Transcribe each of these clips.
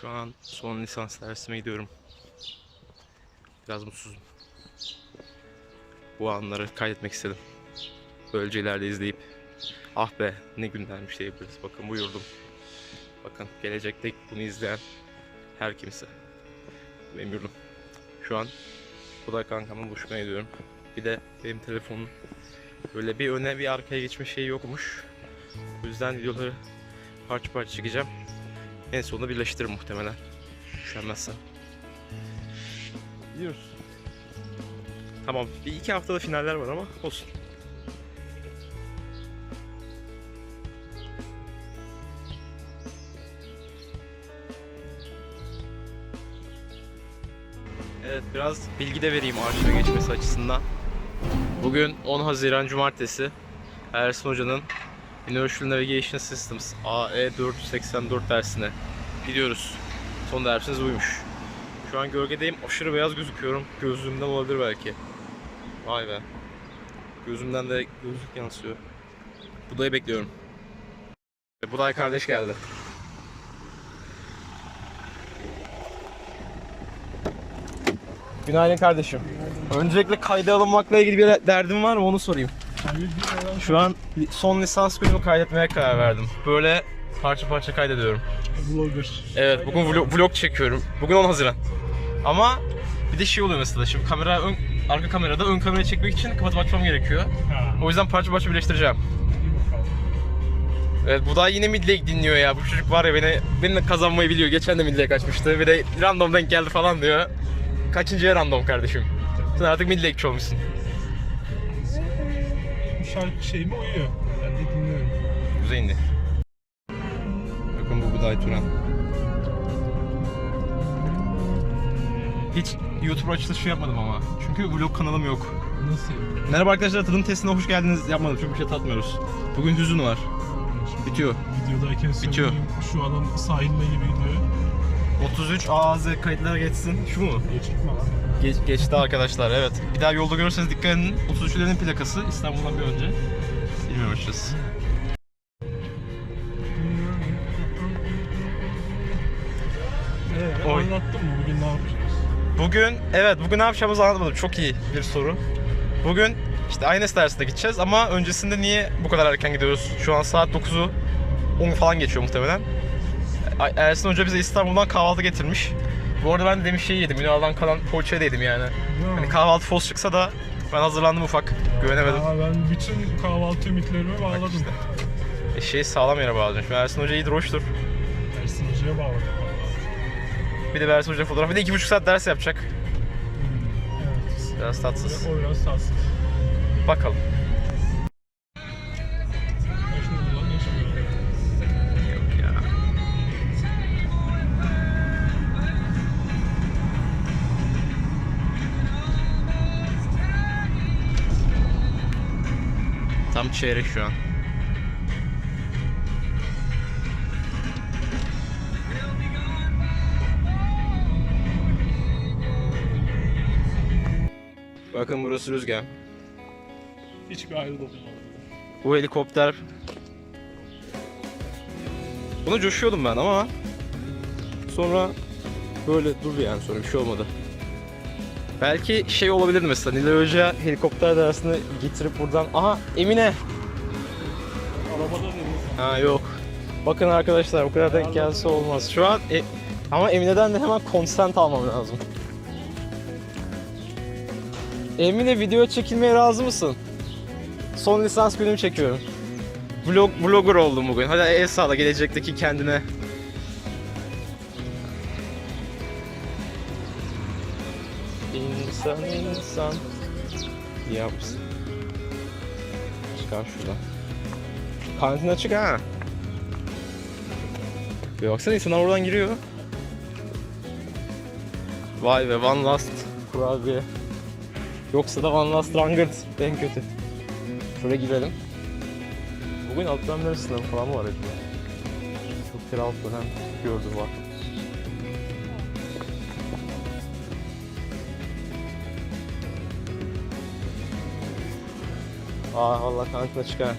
Şu an son lisans dersime gidiyorum. Biraz mutsuzum. Bu anları kaydetmek istedim. Böylece ileride izleyip ah be ne günlermiş diyebiliriz. Bakın bu yurdum. Bakın gelecekte bunu izleyen her kimse. Benim yurdum. Şu an bu da kankamla buluşmaya gidiyorum. Bir de benim telefonum böyle bir öne bir arkaya geçme şeyi yokmuş. O yüzden videoları parça parça çekeceğim. En sonunda birleştiririm muhtemelen. Üşenmezsem. Gidiyoruz. Tamam. Bir iki haftada finaller var ama olsun. Evet biraz bilgi de vereyim arşive geçmesi açısından. Bugün 10 Haziran Cumartesi. Ersin Hoca'nın Inertial Navigation Systems AE 484 dersine gidiyoruz. Son dersiniz buymuş. Şu an gölgedeyim. Aşırı beyaz gözüküyorum. Gözlüğümden olabilir belki. Vay be. Gözümden de gözlük yansıyor. Budayı bekliyorum. Buday kardeş geldi. Günaydın kardeşim. Öncelikle kayda alınmakla ilgili bir derdim var mı onu sorayım. Şu an son lisans günümü kaydetmeye karar verdim. Böyle parça parça kaydediyorum. Vlogger. Evet bugün vlog, vlog çekiyorum. Bugün 10 Haziran. Ama bir de şey oluyor mesela şimdi kamera ön, arka kamerada ön kamerayı çekmek için kapatıp açmam gerekiyor. O yüzden parça parça birleştireceğim. Evet bu da yine midlake dinliyor ya. Bu çocuk var ya beni benimle kazanmayı biliyor. Geçen de midlake açmıştı. Bir de random denk geldi falan diyor. Kaçıncıya random kardeşim? Sen artık midlake'çi olmuşsun. Şarkı şeyime uyuyor. Ben de dinliyorum. Güzel indi. Bakın bu Buday Turan. Hiç YouTube açılışı yapmadım ama. Çünkü vlog kanalım yok. Nasıl? Merhaba arkadaşlar tadım testine hoş geldiniz yapmadım çünkü bir şey tatmıyoruz. Bugün hüzün var. Bitiyor. Videodayken Bitiyor. söyleyeyim, Şu adam sahilde gibi gidiyor. 33 AZ kayıtlara geçsin. Şu mu? Geçtik mi? Geç, geçti arkadaşlar evet. Bir daha yolda görürseniz dikkat edin. 33'lerin plakası İstanbul'dan bir önce. Bilmiyorum açıkçası. Ee, Oy. anlattın mı bugün ne yapacağız? Bugün evet bugün ne yapacağımızı anlatmadım. Çok iyi bir soru. Bugün işte Aynes dersine gideceğiz ama öncesinde niye bu kadar erken gidiyoruz? Şu an saat 9'u 10 falan geçiyor muhtemelen. Ersin Hoca bize İstanbul'dan kahvaltı getirmiş. Bu arada ben de demiş şey yedim. Ünal'dan kalan poğaça da yedim yani. Hani kahvaltı fos çıksa da ben hazırlandım ufak. Güvenemedim. Aa, ben bütün kahvaltı ümitlerimi bağladım. işte. E, şey sağlam yere bağladım. Şimdi Ersin Hoca iyidir, hoştur. Ersin Hoca'ya bağladım. Bir de Ersin Hoca fotoğraf. Bir de iki buçuk saat ders yapacak. Evet. Biraz tatsız. O biraz tatsız. Bakalım. Tam çeyrek şu an. Bakın burası rüzgar. Hiçbir ayrı. Bu helikopter Buna coşuyordum ben ama sonra böyle durdu yani sonra bir şey olmadı. Belki şey olabilirdi mesela Nilay Hoca helikopter dersini getirip buradan aha Emine Arabada ha yok bakın arkadaşlar o kadar denk gelse olmaz şu an e, ama Emine'den de hemen consent almam lazım. Emine video çekilmeye razı mısın? Son lisans günümü çekiyorum. Vlog, vlogger oldum bugün. Hadi el sağla gelecekteki kendine. İnsan insan yapsın. Çıkar şuradan. Kantin açık ha. Bir baksana insanlar oradan giriyor. Vay be One Last kurabiye. Yoksa da One Last Langırt en kötü. Şuraya girelim. Bugün alt dönemler sınavı falan var hep. Çok kere alt dönem gördüm var. Aa valla kanka açık ha.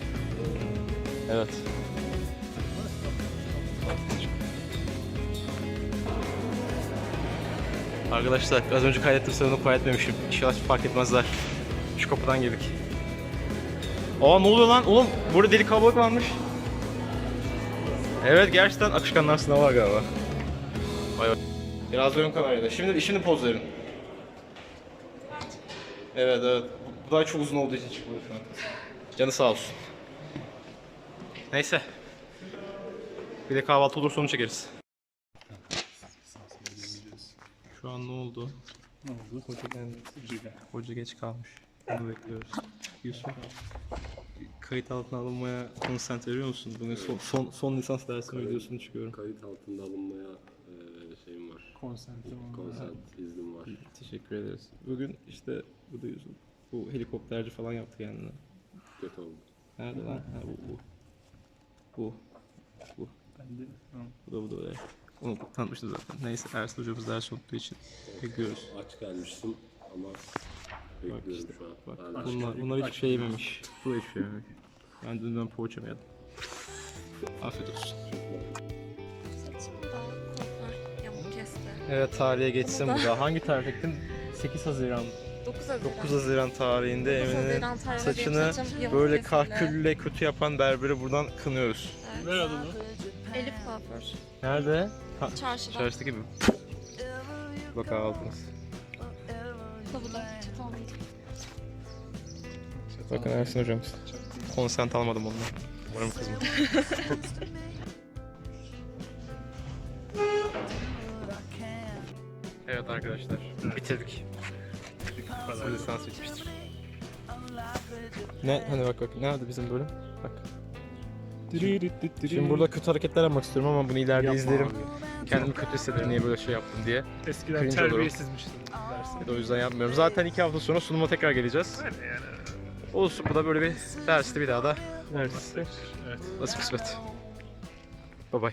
Evet. Arkadaşlar az önce kaydettim sanırım kaydetmemişim. İnşallah fark etmezler. Şu kapıdan girdik. Aa ne oluyor lan? Oğlum burada deli kalabalık varmış. Evet gerçekten akışkanlar sınavı var galiba. Vay vay. Biraz dönün kamerayla. Şimdi, şimdi poz verin. Evet evet. Bu- daha çok uzun olduğu için çıkmıyor şu an. Canı sağ olsun. Neyse. Bir de kahvaltı olursa onu çekeriz. Şu an ne oldu? Ne oldu? Hoca geldi. Hoca geç kalmış. Onu bekliyoruz. Yusuf, kayıt altına alınmaya konsantre veriyor musun? Bugün son, son, son lisans dersinin videosunu çıkıyorum. Kayıt altında alınmaya olma. Konsent iznim var. Teşekkür ederiz. Bugün işte bu da Yusuf. Bu helikopterci falan yaptı kendine. Kötü oldu. Nerede lan? Ha, bu, bu. Bu. Ben de. Tamam. Bu da bu da öyle. Onu tanıtmıştı zaten. Neyse Ersin hocamız ders olduğu için bekliyoruz. Aç gelmiştim ama bekliyorum işte, şu an. Bak Hala bunlar, bunlar hiçbir şey yememiş. Bu da hiçbir şey yememiş. Ben dünden poğaça mı yedim? Afiyet olsun. Evet tarihe geçsin bu da. Hangi tarih ektin? 8 Haziran. 9 Haziran. 9 Haziran tarihinde 9 Emine'nin benim saçını saçım yamuk böyle kesildi. kahkülle kötü yapan berberi buradan kınıyoruz. Evet. Ver adını. Elif kuaför. Nerede? Ha, Çarşıda. çarşıda gibi. Bak aldınız. Tabuda. Çatal. Bakın Ersin hocamız. Konsent almadım ondan. Umarım kızmadı. arkadaşlar. Bitirdik. Bu lisans bitmiştir. Ne? Hani bak bak. Nerede bizim bölüm? Bak. Şimdi burada kötü hareketler yapmak istiyorum ama bunu ileride Yapma izlerim. abi. Kendimi kötü hissederim niye böyle şey yaptım diye. Eskiden Cringe olurum. terbiyesizmiştin dersin. O yüzden yapmıyorum. Zaten iki hafta sonra sunuma tekrar geleceğiz. Öyle yani. Olsun bu da böyle bir dersti bir daha da ders. Evet. Nasıl kısmet. Bye bye.